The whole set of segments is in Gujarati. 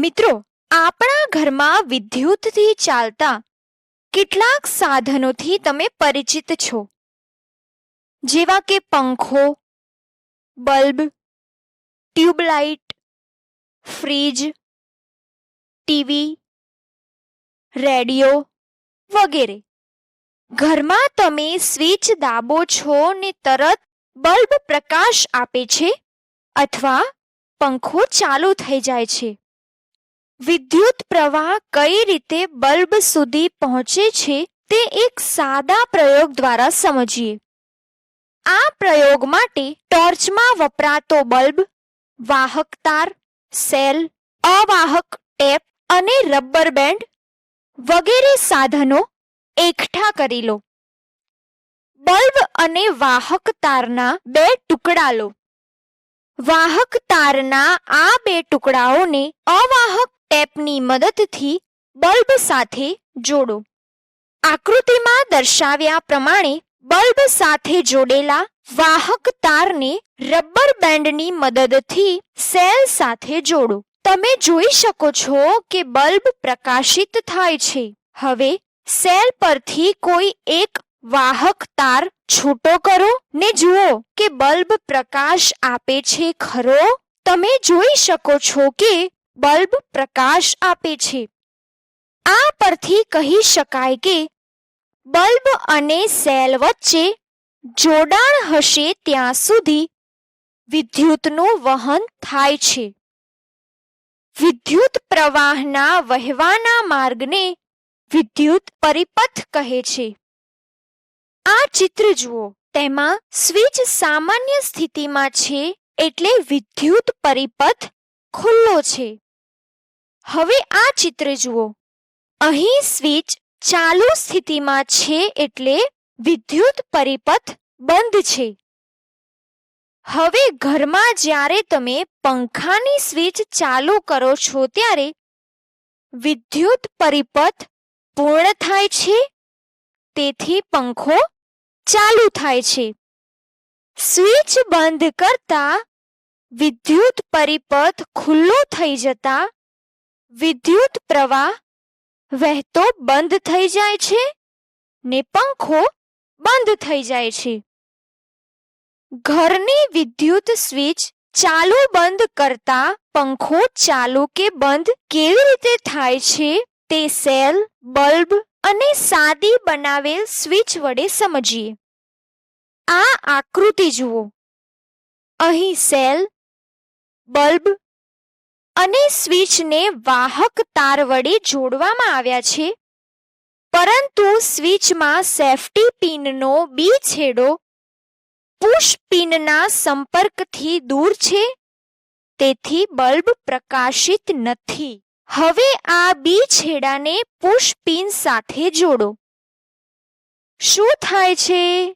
મિત્રો, આપણા ઘરમાં વિદ્યુતથી ચાલતા કેટલાક સાધનોથી તમે પરિચિત છો. જેવા કે પંખો, bulb, tubelight, fridge, TV, radio વગેરે. ઘરમાં તમે સ્વિચ દાબો છો ને તરત બલ્બ પ્રકાશ આપે છે અથવા પંખો ચાલુ થઈ જાય છે. વિદ્યુત પ્રવાહ કઈ રીતે બલ્બ સુધી પહોંચે છે તે એક સાદા પ્રયોગ દ્વારા સમજીએ. આ પ્રયોગ માટે ટોર્ચમાં વપરાતો બલ્બ, વાહક તાર, સેલ, અવાહક ટેપ અને રબર બેન્ડ વગેરે સાધનો એકઠા કરી લો. બલ્બ અને વાહક તારના બે ટુકડા લો. વાહક તારના આ બે ટુકડાઓને અવાહક ટેપની મદદથી બલ્બ સાથે જોડો. આકૃતિમાં દર્શાવ્યા પ્રમાણે બલ્બ સાથે જોડેલા વાહક તારને રબર બેન્ડની મદદથી સેલ સાથે જોડો. તમે જોઈ શકો છો કે બલ્બ પ્રકાશિત થાય છે. હવે સેલ પરથી કોઈ એક વાહક તાર છૂટો કરો ને જુઓ કે બલ્બ પ્રકાશ આપે છે ખરો? તમે જોઈ શકો છો કે બલ્બ પ્રકાશ આપે છે. આ પરથી કહી શકાય કે બલ્બ અને સેલ વચ્ચે જોડાણ હશે ત્યાં સુધી વિદ્યુતનું વહન થાય છે. વિદ્યુત પ્રવાહના વહેવાના માર્ગને વિદ્યુત પરિપથ કહે છે. આ ચિત્ર જુઓ. તેમાં સ્વિચ સામાન્ય સ્થિતિમાં છે એટલે વિદ્યુત પરિપથ ખુલ્લો છે. હવે આ ચિત્ર જુઓ. અહીં સ્વિચ ચાલુ સ્થિતિમાં છે એટલે વિદ્યુત પરિપથ બંધ છે. હવે ઘરમાં જ્યારે તમે પંખાની સ્વિચ ચાલુ કરો છો ત્યારે વિદ્યુત પરિપથ પૂર્ણ થાય છે. તેથી પંખો ચાલુ થાય છે. સ્વિચ બંધ કરતા વિદ્યુત પરિપથ ખુલ્લો થઈ જતા વિદ્યુત પ્રવાહ વહેતો બંધ થઈ જાય છે ને પંખો બંધ થઈ જાય છે. ઘરની વિદ્યુત સ્વિચ ચાલુ બંધ કરતા પંખો ચાલુ કે બંધ કેવી રીતે થાય છે તે સેલ, બલ્બ અને સાદી બનાવેલ સ્વિચ વડે સમજીએ. આ આકૃતિ જુઓ. અહીં સેલ બલ્બ? અને સ્વિચને વાહક તાર વડે જોડવામાં આવ્યા છે. પરંતુ સ્વિચમાં સેફટી પિનનો બી છેડો પુશ પિનના સંપર્કથી દૂર છે. તેથી બલ્બ પ્રકાશિત નથી. હવે આ બી છેડાને પુશ પિન સાથે જોડો. શું થાય છે?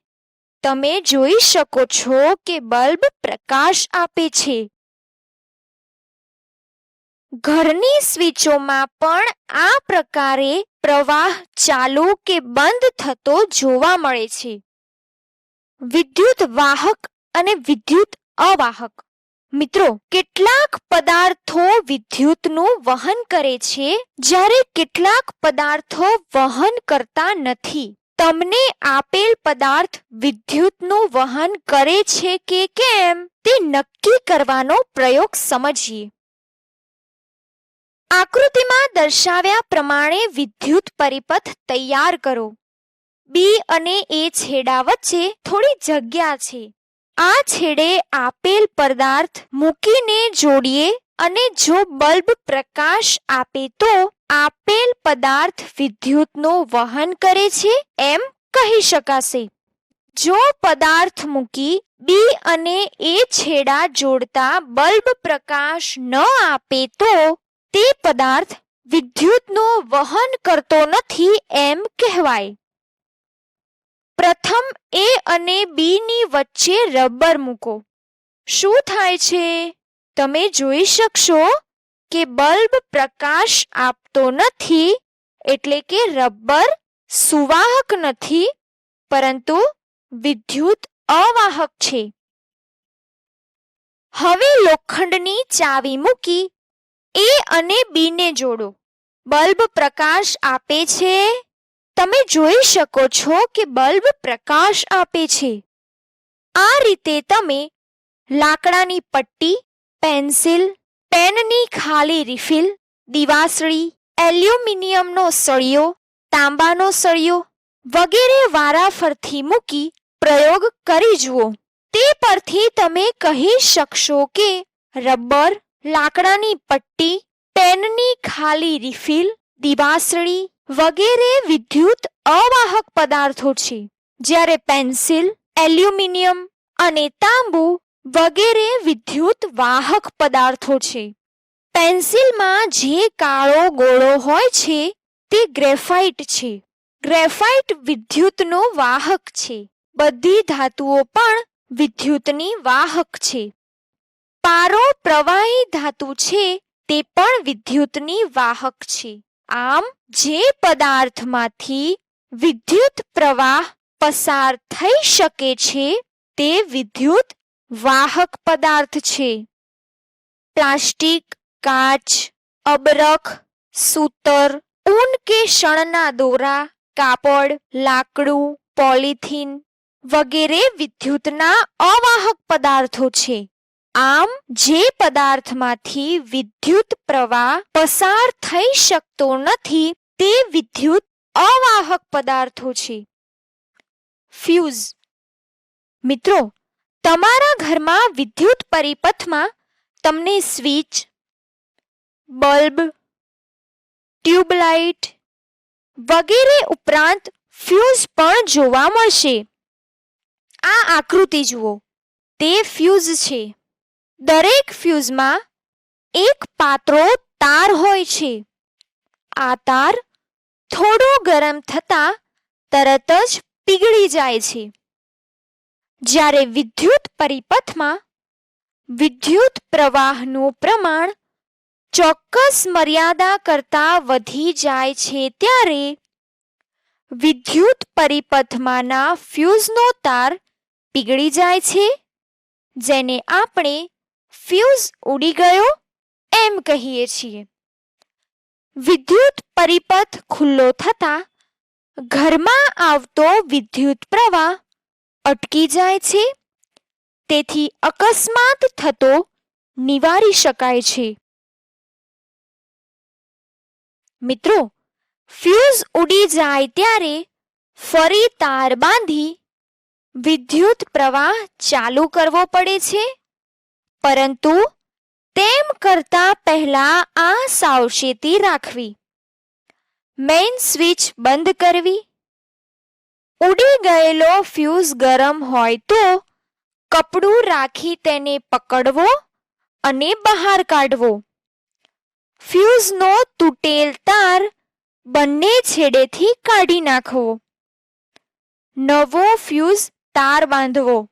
તમે જોઈ શકો છો કે બલ્બ પ્રકાશ આપે છે. ઘરની સ્વીચોમાં પણ આ પ્રકારે પ્રવાહ ચાલુ કે બંધ થતો જોવા મળે છે. વિદ્યુત વાહક અને વિદ્યુત અવાહક. મિત્રો, કેટલાક પદાર્થો વિદ્યુતનું વહન કરે છે જ્યારે કેટલાક પદાર્થો વહન કરતા નથી. તમને આપેલ પદાર્થ વિદ્યુતનું વહન કરે છે કે કેમ તે નક્કી કરવાનો પ્રયોગ સમજીએ. આકૃતિમાં દર્શાવ્યા પ્રમાણે વિદ્યુત પરિપથ તૈયાર કરો. બી અને એ છેડા વચ્ચે થોડી જગ્યા છે. આ છેડે આપેલ પદાર્થ મૂકીને જોડીએ અને જો બલ્બ પ્રકાશ આપે તો આપેલ પદાર્થ વિદ્યુતનું વહન કરે છે એમ કહી શકાશે. જો પદાર્થ મૂકી બી અને એ છેડા જોડતા બલ્બ પ્રકાશ ન આપે તો તે પદાર્થ વિદ્યુતનું વહન કરતો નથી એમ કહેવાય. પ્રથમ એ અને બી ની વચ્ચે રબર મૂકો. શું થાય છે? તમે જોઈ શકશો કે બલ્બ પ્રકાશ આપતો નથી એટલે કે રબર સુવાહક નથી, પરંતુ વિદ્યુત અવાહક છે. હવે લોખંડની ચાવી મૂકી. એ અને બી ને જોડો. બલ્બ પ્રકાશ આપે છે. તમે જોઈ શકો છો કે બલ્બ પ્રકાશ આપે છે. આ રીતે તમે લાકડાની પટ્ટી, પેન્સિલ, પેનની ખાલી રિફિલ, દિવાસળી, એલ્યુમિનિયમનો સળિયો, તાંબાનો સળિયો વગેરે વારાફરથી મૂકી પ્રયોગ કરી જુઓ. તે પરથી તમે કહી શકશો કે રબર લાકડાની પટ્ટી, પેનની ખાલી રિફિલ, દિવાસળી વગેરે વિદ્યુત અવાહક પદાર્થો છે. જ્યારે પેન્સિલ, એલ્યુમિનિયમ અને તાંબુ વગેરે વિદ્યુત વાહક પદાર્થો છે. પેન્સિલમાં જે કાળો ગોળો હોય છે, તે ગ્રેફાઇટ છે. ગ્રેફાઇટ વિદ્યુતનો વાહક છે. બધી ધાતુઓ પણ વિદ્યુતની વાહક છે. પારો પ્રવાહી ધાતુ છે તે પણ વિદ્યુતની વાહક છે. આમ જે પદાર્થમાંથી વિદ્યુત પ્રવાહ પસાર થઈ શકે છે તે વિદ્યુત વાહક પદાર્થ છે. પ્લાસ્ટિક, કાચ, અબરખ, સૂતર, ઊન કે શણના દોરા, કાપડ, લાકડું, પોલિથીન વગેરે વિદ્યુતના અવાહક પદાર્થો છે. આમ જે પદાર્થમાંથી વિદ્યુત પ્રવાહ પસાર થઈ શકતો નથી, તે વિદ્યુત અવાહક પદાર્થો છે. ફ્યુઝ મિત્રો, તમારા ઘરમાં વિદ્યુત પરિપથમાં તમને સ્વિચ, બલ્બ, ટ્યુબલાઇટ વગેરે ઉપરાંત ફ્યુઝ પણ જોવા મળશે. આ આકૃતિ જુઓ. તે ફ્યુઝ છે. દરેક ફ્યુઝમાં એક પાતળો તાર હોય છે. આ તાર થોડો ગરમ થતાં તરત જ પીગળી જાય છે. જ્યારે વિદ્યુત પરિપથમાં વિદ્યુત પ્રવાહનું પ્રમાણ ચોક્કસ મર્યાદા કરતાં વધી જાય છે ત્યારે વિદ્યુત પરિપથમાંના ફ્યુઝનો તાર પીગળી જાય છે, જેને આપણે ફ્યુઝ ઉડી ગયો એમ કહીએ છીએ. વિદ્યુત પરિપથ ખુલ્લો થતાં ઘરમાં આવતો વિદ્યુત પ્રવાહ અટકી જાય છે. તેથી અકસ્માત થતો નિવારી શકાય છે. મિત્રો ફ્યુઝ ઉડી જાય ત્યારે ફરી તાર બાંધી વિદ્યુત પ્રવાહ ચાલુ કરવો પડે છે. પરંતુ તેમ કરતા પહેલા આ સાવચેતી રાખવી. મેઇન સ્વિચ બંધ કરવી. ઉડી ગયેલો ફ્યુઝ ગરમ હોય તો કપડું રાખી તેને પકડવો અને બહાર કાઢવો. ફ્યુઝનો તૂટેલ તાર બંને છેડેથી કાઢી નાખવો. નવો ફ્યુઝ તાર બાંધવો.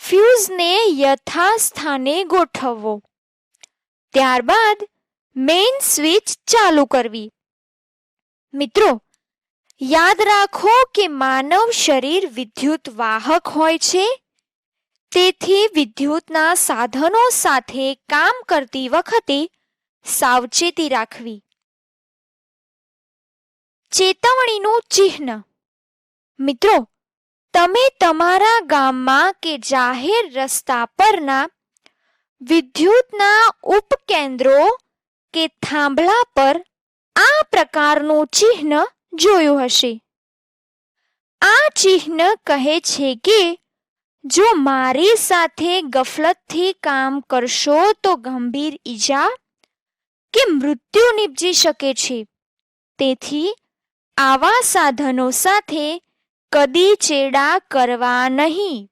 ફ્યુઝને યથાસ્થાને ગોઠવવો. ત્યારબાદ મેઇન સ્વિચ ચાલુ કરવી. મિત્રો, યાદ રાખો કે માનવ શરીર વિદ્યુત વાહક હોય છે. તેથી વિદ્યુતના સાધનો સાથે કામ કરતી વખતે સાવચેતી રાખવી. ચેતવણીનું ચિહ્ન. મિત્રો તમે તમારા ગામમાં કે જાહેર રસ્તા પરના વિદ્યુતના ઉપકેન્દ્રો કે થાંભલા પર આ પ્રકારનું ચિહ્ન જોયું હશે. આ ચિહ્ન કહે છે કે, જો મારી સાથે ગફલતથી કામ કરશો તો ગંભીર ઈજા કે મૃત્યુ નીપજી શકે છે. તેથી આવા સાધનો સાથે કદી ચેડા કરવા નહીં.